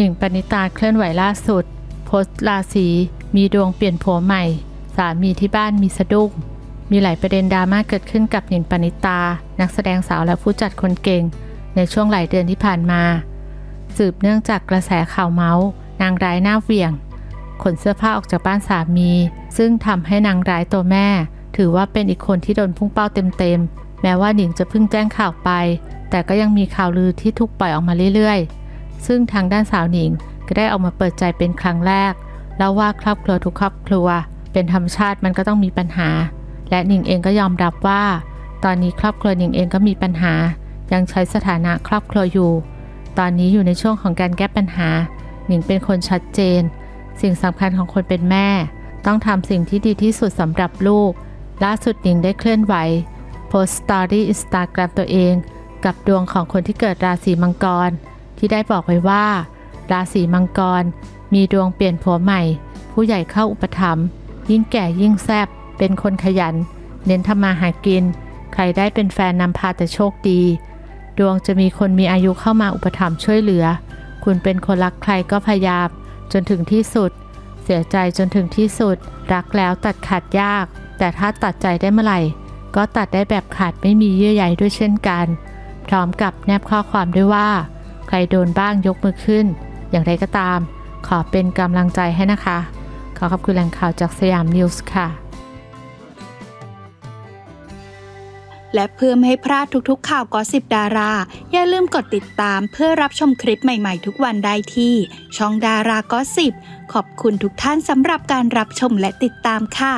หนิงปณิตาเคลื่อนไหวล่าสุด โพสต์ราศีมีดวงเปลี่ยนผัวใหม่ สามีที่บ้านมีสะดุ้งมีหลายประเด็นดราม่าเกิดขึ้นกับหนิงปณิตา นักแสดงสาวและผู้จัดคนเก่ง ในช่วงหลายเดือนที่ผ่านมา สืบเนื่องจากกระแสข่าวเมาส์นางร้ายหน้าเวี่ยง ขนเสื้อผ้าออกจากบ้านสามี ซึ่งทำให้นางร้ายตัวแม่ ถือว่าเป็นอีกคนที่โดนพุ่งเป้าเต็มๆแม้ว่าหนิงจะเพิ่งแจ้งข่าวไป แต่ก็ยังมีข่าวลือที่ถูกปล่อยออกมาเรื่อยๆ ซึ่งทางด้านสาวหนิงก็ได้ออกมาเปิดใจเป็นครั้งแรก แล้วว่าครอบครัวทุกครอบครัว เป็นธรรมชาติมันก็ต้องมีปัญหา และหนิงเองก็ยอมรับว่า ตอนนี้ครอบครัวหนิงเองก็มีปัญหา ยังใช้สถานะครอบครัวอยู่ ตอนนี้อยู่ในช่วงของการแก้ปัญหา หนิงเป็นคนชัดเจน สิ่งสำคัญของคนเป็นแม่ ต้องทำสิ่งที่ดีที่สุดสำหรับลูก ล่าสุดหนิงได้เคลื่อนไหวโพสต์สตอรี่อินสตาแกรมตัวเอง กับดวงของคนที่เกิดราศีมังกร ที่ได้บอกไว้ว่า ราศีมังกร มีดวงเปลี่ยนผัวใหม่ ผู้ใหญ่เข้าอุปถัมภ์ยิ่งแก่ยิ่งแซบเป็นคนขยัน เน้นทำมาหากิน ใครได้เป็นแฟนนำพาแต่โชคดี ดวงจะมีคนมีอายุเข้ามาอุปถัมภ์ช่วยเหลือ คุณเป็นคนรักใครก็พยายามจนถึงที่สุด เสียใจจนถึงที่สุด รักแล้วตัดขาดยาก แต่ถ้าตัดใจได้เมื่อไหร่ก็ตัดได้แบบขาดไม่มีเยื่อใยด้วยเช่นกัน พร้อมกับแนบข้อความด้วยว่า ใครโดนบ้างยกมือขึ้น อย่างไรก็ตาม ขอเป็นกำลังใจให้นะคะ ขอขอบคุณแหล่งข่าวจากสยามนิวส์ค่ะ และเพื่อไม่ให้พลาดทุกๆ ข่าวกอสิบดารา อย่าลืมกดติดตามเพื่อรับชมคลิปใหม่ๆ ทุกวันได้ที่ ช่องดารากอสิบขอบคุณทุกท่านสำหรับการรับชมและติดตามค่ะ